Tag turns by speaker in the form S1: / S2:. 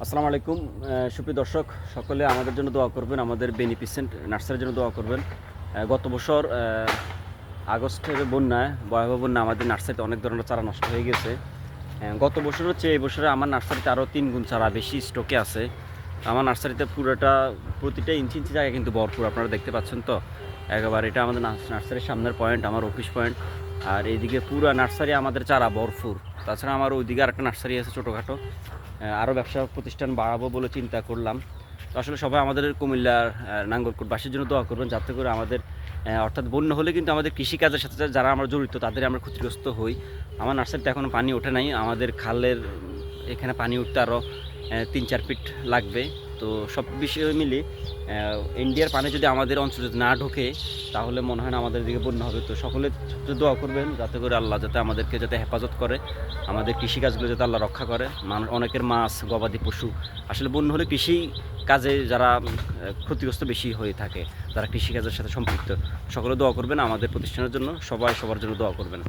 S1: আসসালামু আলাইকুম। সুপ্রিয় দর্শক, সকলে আমাদের জন্য দোয়া করবেন, আমাদের বেনিফিসেন্ট নার্সারির জন্য দোয়া করবেন। গত বছর আগস্টের বন্যায়, ভয়াবহ বন্যা আমাদের নার্সারিতে অনেক ধরনের চারা নষ্ট হয়ে গেছে। গত বছর হচ্ছে, এই বছরে আমার নার্সারিতে আরও তিন গুণ চারা বেশি স্টকে আছে। আমার নার্সারিতে পুরোটা, প্রতিটা ইঞ্চি ইঞ্চি জায়গা কিন্তু ভরপুর, আপনারা দেখতে পাচ্ছেন তো। একেবারে এটা আমাদের নার্স- নার্সারির সামনের পয়েন্ট আমার অফিস পয়েন্ট আর এইদিকে পুরো নার্সারি আমাদের চারা ভরপুর। তাছাড়া আমার ওইদিকে আরেকটা নার্সারি আছে ছোটোখাটো আরও ব্যবসা প্রতিষ্ঠান বাড়াবো বলে চিন্তা করলাম। তো আসলে সবাই আমাদের কুমিল্লার নাঙ্গলকোটবাসীর জন্য দোয়া করবেন যাতে করে আমাদের অর্থাৎ বন্যা হলে কিন্তু আমাদের কৃষিকাজের সাথে যারা আমরা জড়িত, তাদের আমরা ক্ষতিগ্রস্ত হই। আমার নার্সারিতে এখনও পানি ওঠে নাই। আমাদের খালের, এখানে পানি উঠতে আরও তিন চার ফিট লাগবে। তো সব বিষয় মিলে ইন্ডিয়ার পানি যদি আমাদের অঞ্চলে না ঢোকে, তাহলে মনে হয় না আমাদের দিকে বন্যা হবে। তো সকলে দোয়া করবেন যাতে করে আল্লাহ যাতে আমাদেরকে যাতে হেফাজত করে, আমাদের কৃষিকাজগুলো যাতে আল্লাহ রক্ষা করে। মানুষ অনেকের মাছ, গবাদি পশু, আসলে বন্যা হলে কৃষি কাজে যারা ক্ষতিগ্রস্ত বেশি হয়ে থাকে যারা কৃষিকাজের সাথে সম্পৃক্ত। সকলে দোয়া করবেন আমাদের প্রতিষ্ঠানের জন্য, সবাই সবার জন্য দোয়া করবেন।